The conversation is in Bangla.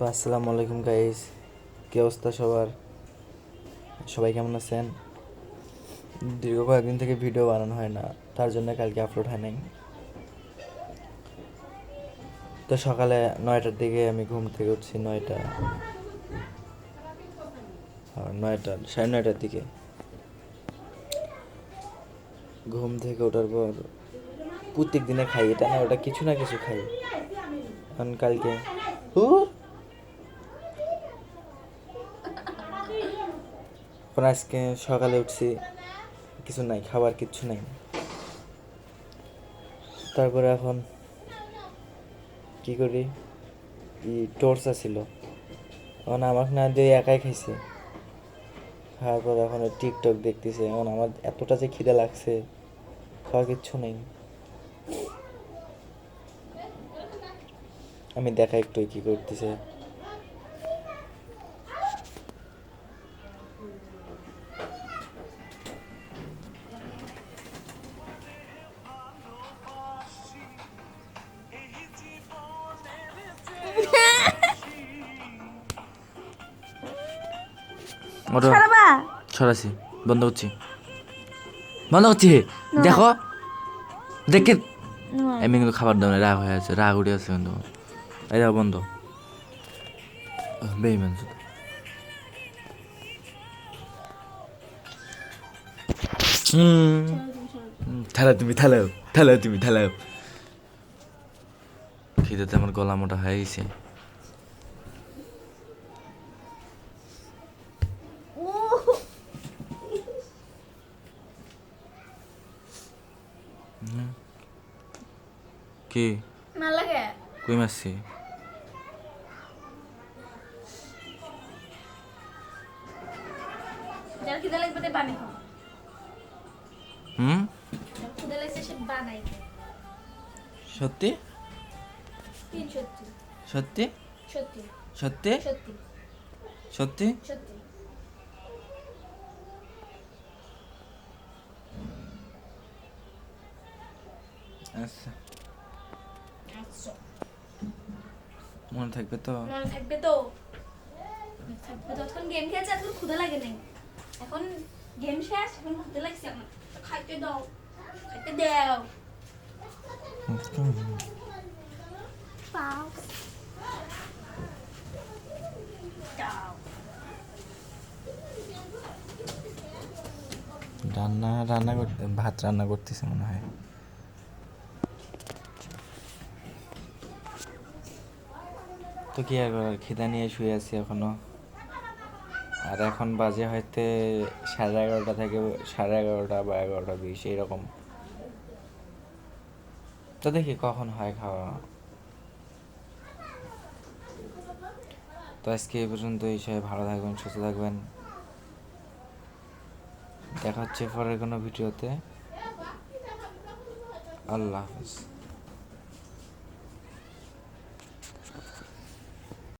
তো আসসালামু আলাইকুম গাইস কি অবস্থা সবার? সবাই কেমন আছেন? দীর্ঘ কয়েকদিন থেকে ভিডিও বানানো হয় না, তার জন্য কালকে আপলোড হয় নাই। তো সকালে নয়টার দিকে আমি ঘুম থেকে উঠছি নয়টা। নয়টা, সাড়ে নয়টার দিকে। ঘুম থেকে ওঠার পর প্রত্যেক দিনে খাই, এটা না, ওটা কিছু না কিছু খাই। কারণ কালকে এখন আজকে সকালে উঠছি, কিছু নাই, খাবার কিচ্ছু নাই। তারপরে এখন কি করি? ই টর্চ ছিল এখন আমাকে না দিয়ে একাই খাইছে। খাওয়ার পর এখন টিকটক দেখতেছে। এখন আমার এতটা যে খিদে লাগছে, খাওয়ার কিচ্ছু নেই। আমি দেখা একটু কি করতেছে। ওটা ছাড়বা? বন্ধ করছি। বন্ধ করছি? দেখো। দেখে। এমনি কিন্তু খাবার না রাগ হয়ে আছে রাগ উঠে আছে কিন্তু। এই দেখো বন্ধ। বেইমান। হুম। হুম, ঠেলাও তুমি ঠেলাও ঠেলাও তুমি ঠেলাও। খিদেতে আমার গলা মোটা হয়ে গেছে। কি? না লাগে কই মারছি? যার খিদে লাগবে তাই বানাই খাও। হুম? খিদে লাগছে সে বানাই সত্যি? তিন সত্যি। সত্যি? সত্যি। সত্যি? সত্যি। সত্যি? সত্যি। আচ্ছা। আচ্ছা মনে থাকবে তো? মনে থাকবে তো? থাকবে তো। তখন গেম খেলছে এখন ক্ষুদা লাগে নাই। এখন গেম শেষ এখন ক্ষুদা লাগছে আমার। খাইতে দাও খাইতে দাও। পাও। দাও। রান্না রান্না করতে ভাত রান্না করতেছে মনে হয়। তো কি আর করার খিদা নিয়ে শুয়ে আছি এখনও। আর এখন বাজে হয়তো সাড়ে এগারোটা থেকে সাড়ে এগারোটা বা এগারোটা বিশ, এইরকম। তো দেখি কখন হয় খাওয়া। তো আজকে এই পর্যন্ত এই সবাই ভালো থাকবেন, সুস্থ থাকবেন। দেখা হচ্ছে পরের কোনো ভিডিওতে। আল্লাহ হাফিজ।